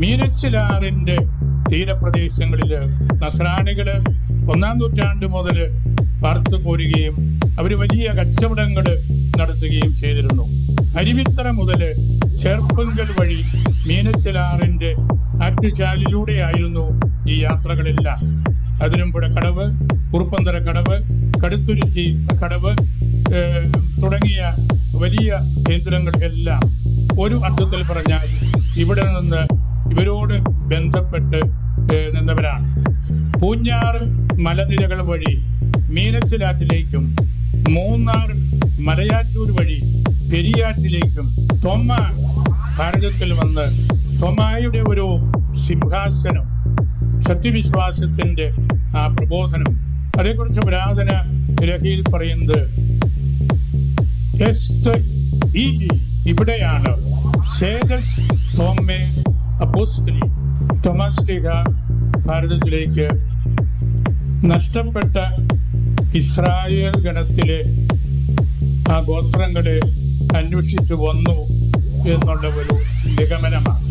മീനച്ചിലാറിന്റെ തീരപ്രദേശങ്ങളിൽ നസ്രാണികൾ ഒന്നാം നൂറ്റാണ്ട് മുതൽ പറത്തു പോരുകയും അവർ വലിയ കച്ചവടങ്ങൾ നടത്തുകയും ചെയ്തിരുന്നു. അരുവിത്തറ മുതൽ ചെറുപ്പങ്കൽ വഴി മീനച്ചിലാറിന്റെ ആറ്റുചാലിലൂടെയായിരുന്നു ഈ യാത്രകളെല്ലാം. അതിരമ്പുഴ കടവ് കുറുപ്പന്തറ കടവ് കടുത്തുരുത്തി കടവ് തുടങ്ങിയ വലിയ കേന്ദ്രങ്ങൾ എല്ലാം ഒരു അർത്ഥത്തിൽ പറഞ്ഞാൽ ഇവിടെ നിന്ന് ഇവരോട് ബന്ധപ്പെട്ട് നിന്നവരാണ്. പൂഞ്ഞാർ മലനിരകൾ വഴി മീനച്ചിലാറ്റിലേക്കും മൂന്നാർ മലയാറ്റൂർ വഴി പെരിയാറ്റിലേക്കും തൊമ്മ ഭാരതത്തിൽ വന്ന് തൊമായുടെ ഒരു സിംഹാസനം സത്യവിശ്വാസത്തിന്റെ ആ പ്രബോധനം. അതേക്കുറിച്ച് പുരാതന രഹയിൽ പറയുന്നത് ഇവിടെയാണ്. സേദസ് തോമെ അപ്പോസ്തലി തോമസ് ലീഹ ഭാരതത്തിലേക്ക് നഷ്ടപ്പെട്ട ഇസ്രായേൽ ഗണത്തിലെ ആ ഗോത്രങ്ങളെ അന്വേഷിച്ചു വന്നു എന്നുള്ള ഒരു നിഗമനമാണ്.